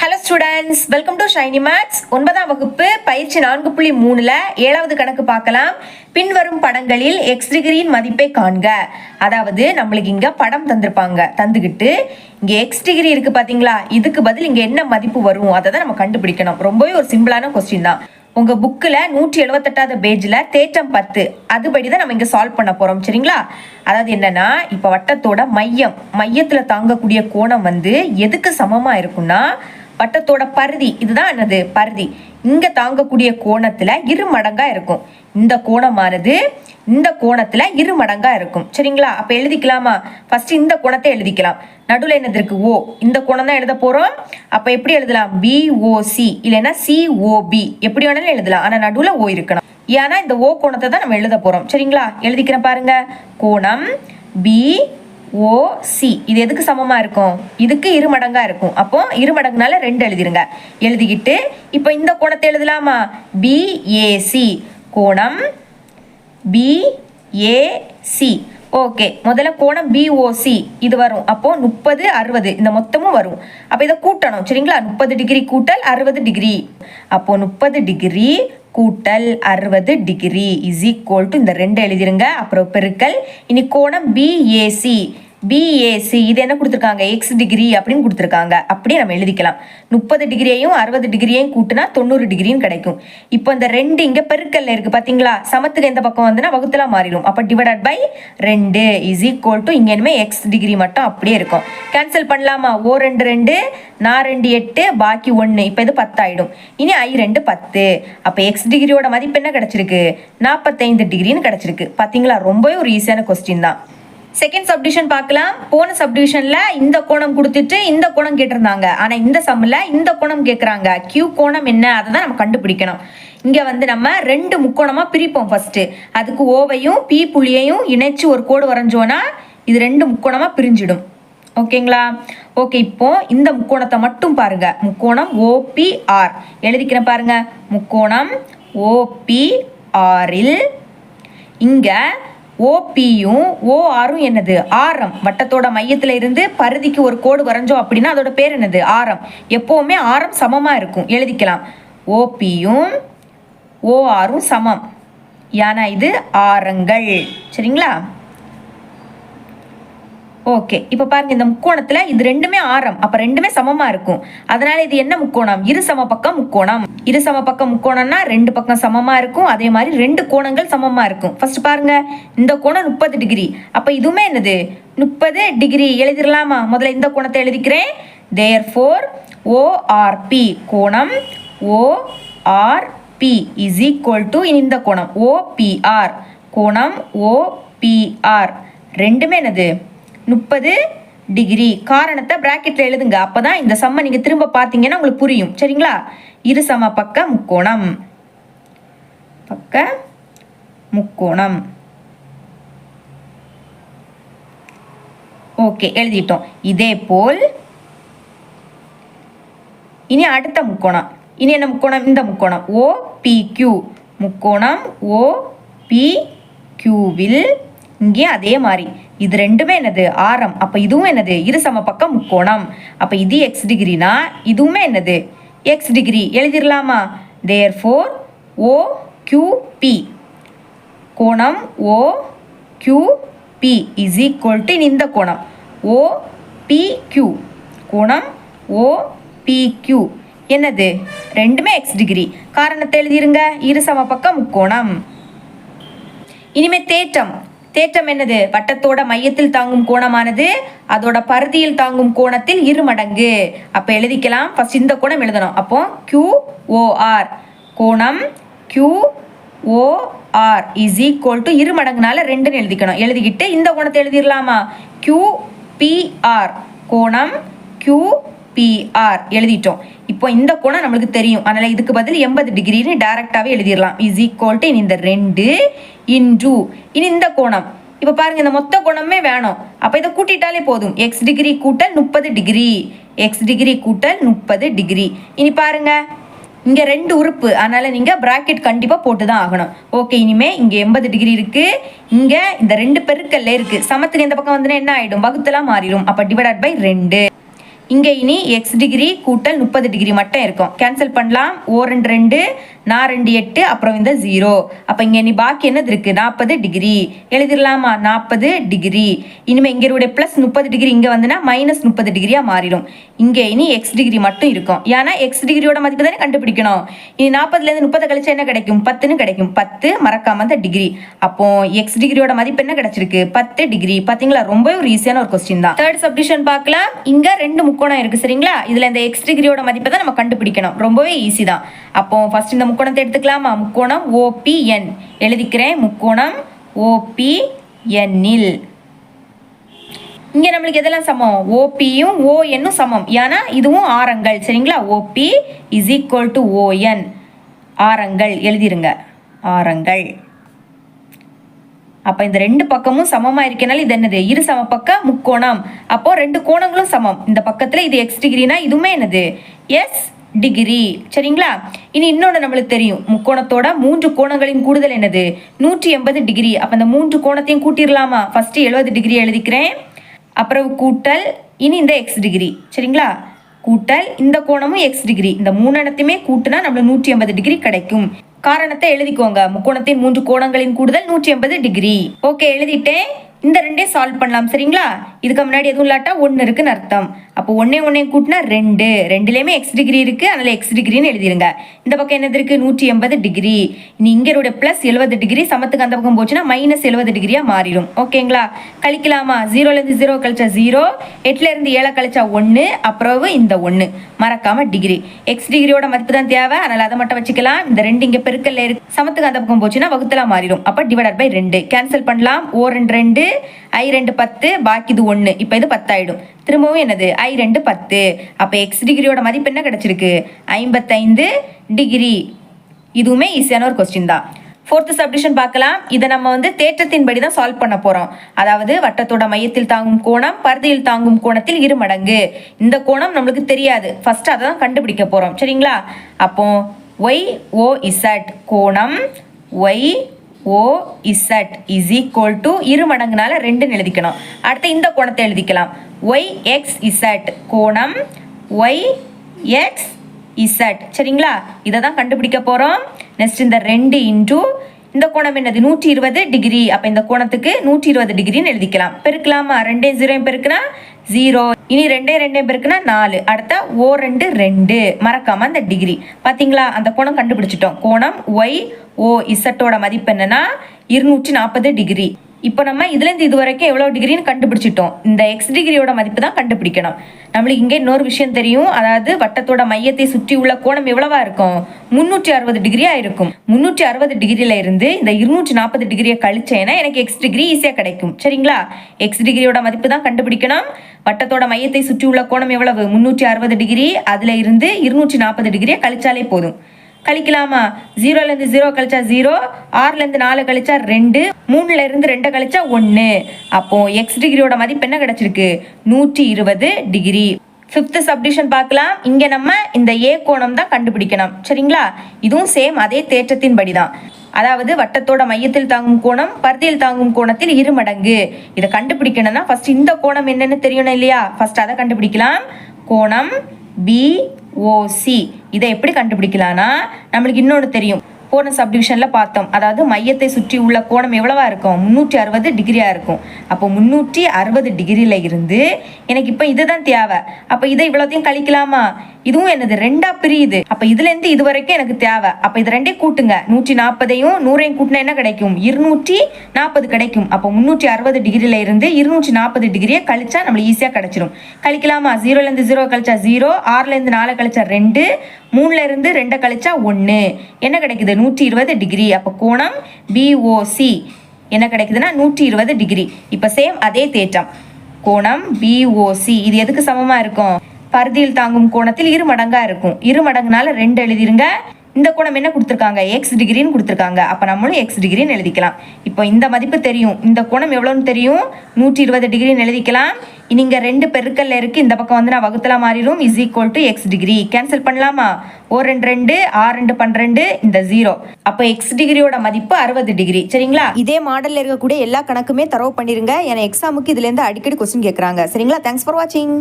Hello students welcome to Shiny Max ஒன்பதாம் வகுப்பு பயிற்சி நான்கு புள்ளி மூணுல ஏழாவது கணக்கு பார்க்கலாம். பின்வரும் படங்களில் எக்ஸ் டிகிரியின் மதிப்பை காண்க. அதாவது நம்மளுக்கு இங்க படம் தந்திருப்பாங்க. தந்துக்கிட்டு இங்க எக்ஸ் டிகிரி இருக்கு பாத்தீங்களா? இதுக்கு பதில் இங்க என்ன மதிப்பு வரும்? அதை தான் நம்ம கண்டுபிடிக்கணும். ரொம்பவே ஒரு சிம்பிளான கொஸ்டின் தான். உங்க புக்கில் நூற்றி எழுபத்தெட்டாவது பேஜில் தேற்றம் பத்து. அதுபடி தான் நம்ம இங்கே சால்வ் பண்ண போகிறோம் சரிங்களா? அதாவது என்னன்னா இப்போ வட்டத்தோட மையம் மையத்தில் தாங்கக்கூடிய கோணம் வந்து எதுக்கு சமமாக இருக்கும்னா வட்டத்தோட பருதி இதுதான் என்னது? பருதி. இங்கே தாங்கக்கூடிய கோணத்தில் இரு மடங்காக இருக்கும். இந்த கோணமானது இந்த கோணத்துல இரு மடங்கா இருக்கும். சரிங்களா? அப்ப எழுதிக்கலாமா? ஃபர்ஸ்ட் இந்த கோணத்தை எழுதிக்கலாம். நடுவில் என்னது இருக்கு? ஓ இந்த கோணம் தான் எழுத போறோம். அப்ப எப்படி எழுதலாம்? பிஓசி இல்லைன்னா சிஓபி எப்படி வேணாலும் எழுதலாம். ஆனா நடுவில் ஓ இருக்கணும். ஏன்னா இந்த ஓ கோணத்தை தான் நம்ம எழுத போறோம். சரிங்களா? எழுதிக்கிறேன் பாருங்க. கோணம் பி ஓசி இது எதுக்கு சமமாக இருக்கும்? இதுக்கு இரு மடங்காக இருக்கும். அப்போ இரு மடங்குனால ரெண்டு எழுதிருங்க. எழுதிக்கிட்டு இப்போ இந்த கோணத்தை எழுதலாமா? பிஏசி கோணம் பிஏசி ஓகே முதல்ல கோணம் பிஓசி இது வரும். அப்போ முப்பது அறுபது. இந்த மொத்தமும் வரும். அப்போ இதை கூட்டணும். சரிங்களா? முப்பது டிகிரி கூட்டல் அறுபது டிகிரி. அப்போ முப்பது டிகிரி கூட்டல் அறுபது டிகிரி இஸ் ஈக்குவல் டு இந்த ரெண்டு எழுதிருங்க. அப்புறம் பெருக்கல். இனி கோணம் பிஏசி பிஏசி இது என்ன கொடுத்துருக்காங்க? எக்ஸ் டிகிரி அப்படின்னு கொடுத்துருக்காங்க. அப்படியே நம்ம எழுதிக்கலாம். முப்பது டிகிரியையும் அறுபது டிகிரியையும் கூட்டினா தொண்ணூறு டிகிரியும் கிடைக்கும். இப்போ இந்த ரெண்டு இங்கே பெருக்கல்ல இருக்குது பார்த்தீங்களா சமத்துக்கு எந்த பக்கம் வந்துன்னா வகுத்துலாம் மாறிடும். அப்போ டிவைடட் பை ரெண்டு இஸ் ஈக்குவல் டு இங்கே இனிமே எக்ஸ் டிகிரி மட்டும் அப்படியே இருக்கும். கேன்சல் பண்ணலாமா? ஓ ரெண்டு ரெண்டு நான் ரெண்டு எட்டு பாக்கி ஒன்று இப்போ இது பத்தாயிடும். இனி ஐ ரெண்டு பத்து. அப்போ எக்ஸ் டிகிரியோட மதிப்பு என்ன கிடச்சிருக்கு? நாற்பத்தைந்து டிகிரின்னு கிடச்சிருக்கு. பார்த்தீங்களா ரொம்பவே ஒரு ஈஸியான கொஸ்டின் தான். செகண்ட் சப்டிவிஷன் பார்க்கலாம். போன சப்டிவிஷன்ல இந்த கோணம் கொடுத்துட்டு இந்த கோணம் கேட்டிருந்தாங்க. ஆனா இந்த சம்மில் இந்த கோணம் கேட்குறாங்க கியூ கோணம் என்ன? அதை தான் நம்ம கண்டுபிடிக்கணும். இங்க வந்து நம்ம ரெண்டு முக்கோணமா பிரிப்போம் ஃபர்ஸ்ட் அதுக்கு ஓவையும் பி புள்ளியையும் இணைச்சு ஒரு கோடு வரைஞ்சோன்னா இது ரெண்டு முக்கோணமா பிரிஞ்சிடும். ஓகேங்களா ஓகே இப்போ இந்த முக்கோணத்தை மட்டும் பாருங்க. முக்கோணம் ஓபிஆர் எழுதிக்கிறேன் பாருங்க. முக்கோணம் ஓபிஆரில் இங்கே ஓபியும் ஓஆரும் என்னது? ஆரம். வட்டத்தோட மையத்தில் இருந்து பருதிக்கு ஒரு கோடு வரைஞ்சோம் அப்படின்னா அதோட பேர் என்னது? ஆரம். எப்போவுமே ஆரம் சமமாக இருக்கும். எழுதிக்கலாம். ஓபியும் ஓஆரும் சமம். ஏன்னா இது? ஆரங்கள். சரிங்களா? ஓகே இப்போ பாருங்க இந்த முக்கோணத்துல இது ரெண்டுமே ஆரம். அப்ப ரெண்டுமே சமமா இருக்கும். அதனால இது என்ன முக்கோணம்? இரு சம பக்கம் முக்கோணம். இரு சம பக்கம் முக்கோணம்னா ரெண்டு பக்கம் சமமா இருக்கும். அதே மாதிரி ரெண்டு கோணங்கள் சமமா இருக்கும். ஃபர்ஸ்ட் பாருங்க இந்த கோணம் முப்பது டிகிரி அப்ப இதுவுமே என்னது? முப்பது டிகிரி எழுதிடலாமா முதல்ல இந்த கோணத்தை எழுதிக்கிறேன். தேர் ஃபோர் ஓஆர்பி கோணம் ஓஆர்பி இஸ் ஈக்குவல் டு இந்த கோணம். ஓபிஆர் கோணம் ஓபிஆர் ரெண்டுமே என்னது? முப்பது டிகிரி. காரணத்தை பிராக்கெட்டில் எழுதுங்க. அப்போ தான் இந்த சம்ம நீங்கள் திரும்ப பார்த்தீங்கன்னா உங்களுக்கு புரியும். சரிங்களா? இரு சம பக்க முக்கோணம். பக்க முக்கோணம். ஓகே எழுதிட்டோம். இதே போல் இனி அடுத்த முக்கோணம். இனி என்ன முக்கோணம்? இந்த முக்கோணம். ஓ பி கியூ முக்கோணம். ஓ பி கியூவில் இங்கேயும் அதே மாதிரி. இது ரெண்டுமே என்னது? ஆரம். அப்போ இதுவும் என்னது? இரு சம பக்கம் முக்கோணம். அப்போ இது எக்ஸ் டிகிரினா இதுவுமே என்னது? X degree. எழுதிடலாமா therefore O Q P கோணம் O Q P is equal to இந்த கோணம். ஓ பி கியூ கோணம் ஓ பி கியூ என்னது? ரெண்டுமே எக்ஸ் டிகிரி. காரணத்தை எழுதிருங்க. இரு சம பக்கம் முக்கோணம். இனிமே தேற்றம். தேற்றம் என்னது? வட்டத்தோட மையத்தில் தாங்கும் கோணமானது அதோட பருதியில் தாங்கும் கோணத்தில் இரு மடங்கு. அப்ப எழுதிக்கலாம். ஃபர்ஸ்ட் இந்த கோணம் எழுதணும். அப்போ கியூ ஓஆர் கோணம் Q OR is equal to இரு மடங்குனால ரெண்டுன்னு எழுதிக்கணும். எழுதிக்கிட்டு இந்த கோணத்தை எழுதிடலாமா கியூ பிஆர் கோணம் கியூ பிஆர் எழுதிட்டோம். இப்போ இந்த கோணம் நம்மளுக்கு தெரியும். அதனால் இதுக்கு பதில் எண்பது டிகிரின்னு டேரெக்டாகவே எழுதிடலாம். இஸ் ஈக்குவல் டு இந்த ரெண்டு இன்டு இனி இந்த கோணம். இப்போ பாருங்க இந்த மொத்த கோணமே வேணும். அப்போ இதை கூட்டிட்டாலே போதும். எக்ஸ் டிகிரி கூட்டல் முப்பது டிகிரி எக்ஸ் டிகிரி கூட்டல் முப்பது டிகிரி இனி பாருங்க. இங்கே ரெண்டு உறுப்பு. அதனால் நீங்கள் ப்ராக்கெட் கண்டிப்பாக போட்டு தான் ஆகணும். ஓகே இனிமே இங்கே எண்பது டிகிரி இருக்குது இங்கே இந்த ரெண்டு பெருக்கல்ல இருக்குது சமத்துக்கு இந்த பக்கம் வந்துன்னா என்ன ஆகிடும் வகுத்தெல்லாம் மாறிடும். அப்போ டிவைடட் பை ரெண்டு. இங்கே இனி எக்ஸ் டிகிரி கூட்டல் முப்பது டிகிரி மட்டும் இருக்கும். கேன்சல் பண்ணலாம். ஓ ரெண்டு ரெண்டு. நான் ரெண்டு எட்டு அப்புறம் இந்த ஜீரோ அப்போ இங்கே நீ பாக்கி என்னது இருக்கு? நாற்பது டிகிரி எழுதிடலாமா? நாற்பது டிகிரி இனிமேல் இங்கே ப்ளஸ் முப்பது டிகிரி இங்கே வந்துன்னா மைனஸ் முப்பது டிகிரியாக மாறிடும். இங்கே இனி எக்ஸ் டிகிரி மட்டும் இருக்கும். ஏன்னா எக்ஸ் டிகிரியோட மதிப்பு தானே கண்டுபிடிக்கணும். இனி நாற்பதுலேருந்து முப்பது கழிச்சா என்ன கிடைக்கும்? பத்துன்னு கிடைக்கும். பத்து மறக்காம அந்த டிகிரி அப்போ எக்ஸ் டிகிரியோட மதிப்பு என்ன கிடைச்சிருக்கு? பத்து டிகிரி பார்த்தீங்களா ரொம்ப ஒரு ஈஸியான ஒரு கொஸ்டின் தான். தேர்ட் சப்டிஷன் பார்க்கலாம். இங்கே ரெண்டு முக்கோணம் இருக்கு சரிங்களா? இதில் இந்த எக்ஸ் டிகிரியோட மதிப்பை தான் நம்ம கண்டுபிடிக்கணும். ரொம்பவே ஈஸி தான். அப்போ ஃபர்ஸ்ட் இந்த முக்கோணத்தை எடுத்துக்கலாமா? முக்கோணம் ஓபிஎன் எழுதிக்கிறேன். முக்கோணம் ஓபிஎன்னில் இங்கே நம்மளுக்கு எதெல்லாம் சமம்? ஓபியும் ஓஎன்னும் சமம். ஏன்னா இதுவும் ஆரங்கள். சரிங்களா? OP is equal to ON ஆரங்கள். எழுதிருங்க. ஆரங்கள். அப்போ இந்த ரெண்டு பக்கமும் சமமாக இருக்கனால இது என்னது? இரு சம பக்க முக்கோணம். அப்போ ரெண்டு கோணங்களும் சமம். இந்த பக்கத்தில் இது எக்ஸ் டிகிரினா இதுவுமே என்னது? எஸ் டிகிரி சரிங்களா? இனி இன்னொன்று நம்மளுக்கு தெரியும். முக்கோணத்தோட மூன்று கோணங்களின் கூடுதல் என்னது? நூற்றி எண்பது டிகிரி அப்போ இந்த மூன்று கோணத்தையும் கூட்டிடலாமா ஃபஸ்ட்டு எழுபது டிகிரி எழுதிக்கிறேன். அப்புறம் கூட்டல் இனி இந்த எக்ஸ் டிகிரி சரிங்களா? கூட்டல் இந்த கோணமும் எக்ஸ் டிகிரி இந்த மூணு இடத்தையுமே கூட்டினா நம்மளுக்கு நூற்றி எண்பது டிகிரி கிடைக்கும். காரணத்தை எழுதிக்கோங்க. முக்கோணத்தின் மூன்று கோணங்களின் கூடுதல் நூற்றி எண்பது டிகிரி ஓகே எழுதிட்டேன். இந்த ரெண்டே சால்வ் பண்ணலாம் சரிங்களா? இதுக்கு முன்னாடி எதுவும் இல்லாட்டா ஒன்று இருக்குன்னு அர்த்தம். அப்போ ஒன்றே ஒன்றே கூட்டினா ரெண்டு. ரெண்டுலேயுமே எக்ஸ் டிகிரி இருக்குது அதனால் எக்ஸ் டிகிரின்னு எழுதிருங்க. இந்த பக்கம் என்னது இருக்குது நூற்றி எண்பது டிகிரி இனி இங்கரோட ப்ளஸ் எழுபது டிகிரி சமத்துக்கு அந்த பக்கம் போச்சுன்னா மைனஸ் எழுபது டிகிரியாக மாறிடும். ஓகேங்களா கழிக்கலாமா? ஜீரோலேருந்து ஜீரோ கழிச்சா ஜீரோ எட்டுலேருந்து ஏழை கழிச்சா ஒன்று அப்புறம் இந்த ஒன்று மறக்காமல் டிகிரி எக்ஸ் டிகிரியோட மதிப்பு தான் தேவை அதனால் அதை மட்டும் வச்சுக்கலாம். இந்த ரெண்டு இங்கே பெருக்கல்ல இருக்கு. சமத்துக்கு அந்த பக்கம் போச்சுன்னா வகுத்தலாக மாறிடும். அப்போ டிவைடட் பை ரெண்டு. கேன்சல் பண்ணலாம். ஓ ரெண்டு ரெண்டு. ஐ ரெண்டு பத்து பாக்கி இது ஒன்று இப்போ இது பத்தாயிடும். திரும்பவும் என்னது? ஐ ரெண்டு பத்து. அப்போ எக்ஸ் டிகிரியோட மதிப்பு என்ன கிடச்சிருக்கு? ஐம்பத்தைந்து டிகிரி இதுவுமே ஈஸியான ஒரு கொஸ்டின் தான். ஃபோர்த்து சப்டிஷன் பார்க்கலாம். இதை நம்ம வந்து தேற்றத்தின்படி தான் சால்வ் பண்ண போகிறோம் அதாவது வட்டத்தோட மையத்தில் தாங்கும் கோணம் பருதியில் தாங்கும் கோணத்தில் இரு மடங்கு. இந்த கோணம் நம்மளுக்கு தெரியாது. ஃபஸ்ட்டு அதை தான் கண்டுபிடிக்க போகிறோம் சரிங்களா? அப்போ ஒய் ஓ இசட் கோணம் Y O Z is equal to இரு மடங்குனால ரெண்டுன்னு எழுதிக்கணும். அடுத்து இந்த கோணத்தை எழுதிக்கலாம். ஒய் எக்ஸ் இசட் கோணம் ஒய் எக்ஸ் இசட் சரிங்களா? இதை தான் கண்டுபிடிக்க போகிறோம் நெக்ஸ்ட் இந்த ரெண்டு இன்டூ இந்த கோணம் என்னது? நூற்றி இருபது டிகிரி அப்போ இந்த கோணத்துக்கு நூற்றி இருபது டிகிரின்னு எழுதிக்கலாம். பெருக்கலாமா? ரெண்டே ஜீரோ பெருக்குனா ஜீரோ. இனி ரெண்டே ரெண்டே பேருக்குன்னா நாலு. அடுத்த ஓ ரெண்டு ரெண்டு. மறக்காம அந்த டிகிரி பார்த்தீங்களா அந்த கோணம் கண்டுபிடிச்சிட்டோம். கோணம் ஒய் ஓ இசட்டோட மதிப்பு என்னன்னா இருநூற்றி நாற்பது டிகிரி இப்போ நம்ம இதுலேருந்து இது வரைக்கும் எவ்வளோ டிகிரின்னு கண்டுபிடிச்சிட்டோம். இந்த எக்ஸ் டிகிரியோட மதிப்பு தான் கண்டுபிடிக்கணும். நம்மளுக்கு இங்கே இன்னொரு விஷயம் தெரியும். அதாவது வட்டத்தோட மையத்தை சுற்றி உள்ள கோணம் எவ்வளவா இருக்கும்? முந்நூற்றி அறுபது டிகிரியாக இருக்கும். முந்நூற்றி அறுபது டிகிரியில இருந்து இந்த இருநூற்றி நாற்பது டிகிரியை கழிச்சேன்னா எனக்கு எக்ஸ் டிகிரி ஈஸியாக கிடைக்கும். சரிங்களா? எக்ஸ் டிகிரியோட மதிப்பு தான் கண்டுபிடிக்கணும். வட்டத்தோட மையத்தை சுற்றி உள்ள கோணம் எவ்வளவு? முந்நூற்றி அறுபது டிகிரி அதில் இருந்து இருநூற்றி நாற்பது டிகிரியை கழிச்சாலே போதும். கழிக்கலாமா? ஜீரோலேருந்து ஜீரோ கழிச்சா ஜீரோ ஆறுலேருந்து நாலு கழிச்சா ரெண்டு மூணுல இருந்து ரெண்டை கழிச்சா ஒன்று அப்போ எக்ஸ் டிகிரியோட மதிப்பு என்ன கிடைச்சிருக்கு? நூற்றி இருபது டிகிரி ஃபிஃப்த்து சப்டிஷன் பார்க்கலாம். இங்கே நம்ம இந்த ஏ கோணம் தான் கண்டுபிடிக்கணும். சரிங்களா? இதுவும் சேம் அதே தேற்றத்தின் படி தான் அதாவது வட்டத்தோட மையத்தில் தாங்கும் கோணம் பருத்தியில் தாங்கும் கோணத்தில் இரு மடங்கு. இதை கண்டுபிடிக்கணும்னா ஃபர்ஸ்ட் இந்த கோணம் என்னன்னு தெரியணும் இல்லையா? ஃபர்ஸ்ட் அதை கண்டுபிடிக்கலாம். கோணம் பிஓசி இதை எப்படி கண்டுபிடிக்கலாம்னா நம்மளுக்கு இன்னொன்று தெரியும். போன சப்டிவிஷனில் பார்த்தோம். அதாவது மையத்தை சுற்றி உள்ள கோணம் எவ்வளவா இருக்கும்? முந்நூற்றி அறுபது டிகிரியாக இருக்கும். அப்போ முந்நூற்றி அறுபது டிகிரியில் இருந்து எனக்கு இப்போ இதுதான் தேவை. அப்போ இதை இவ்வளோத்தையும் கழிக்கலாமா? இதுவும் என்னது ரெண்டா பிரியுது. அப்போ இதுலேருந்து இது வரைக்கும் எனக்கு தேவை. அப்போ இது ரெண்டையும் கூட்டுங்க. நூற்றி நாற்பதையும் நூறையும் கூட்டினா என்ன கிடைக்கும்? இருநூற்றி நாற்பது கிடைக்கும். அப்போ முந்நூற்றி அறுபது டிகிரியில இருந்து இருநூற்றி நாற்பது டிகிரியை கழிச்சா நம்மளுக்கு ஈஸியாக கிடைச்சிடும் கழிக்கலாமா? ஜீரோலேருந்து ஜீரோ கழிச்சா ஜீரோ ஆறுலேருந்து நாலு கழிச்சா ரெண்டு மூணுல இருந்து ரெண்டை கழிச்சா ஒன்று என்ன கிடைக்குது? நூற்றி இருபது டிகிரி. அப்போ கோணம் பிஓசி என்ன கிடைக்குதுன்னா நூற்றி இருபது டிகிரி. இப்போ சேம் அதே தேற்றம். கோணம் பிஓசி இது எதுக்கு சமமாக இருக்கும்? பருதியில் தாங்கும் கோணத்தில் இரு மடங்கா இருக்கும். இரு மடங்குனால ரெண்டு எழுதிருங்க. இந்த கோணம் என்ன கொடுத்துருக்காங்க? எக்ஸ் டிகிரின்னு கொடுத்துருக்காங்க. அப்போ நம்மளும் எக்ஸ் டிகிரின்னு எழுதிக்கலாம். இப்போ இந்த மதிப்பு தெரியும். இந்த கோணம் எவ்வளோன்னு தெரியும்? நூற்றி இருபது டிகிரின்னு எழுதிக்கலாம். நீங்கள் ரெண்டு பெருக்கல்ல இருக்கு. இந்த பக்கம் வந்து நான் வகுத்தலா மாறிடும் is equal to x degree cancel பண்ணலாமா? ஓ ரெண்டு ரெண்டு ஆறு ரெண்டு பன்னிரெண்டு இந்த ஜீரோ அப்போ எக்ஸ் டிகிரியோட மதிப்பு அறுபது டிகிரி சரிங்களா? இதே மாடலில் இருக்கக்கூடிய எல்லா கணக்குமே தரவு பண்ணிருங்க. ஏன்னா எக்ஸாமுக்கு இதுலேருந்து அடிக்கடி கொஸ்டின் கேட்குறாங்க சரிங்களா? தேங்க்ஸ் ஃபார் வாட்சிங்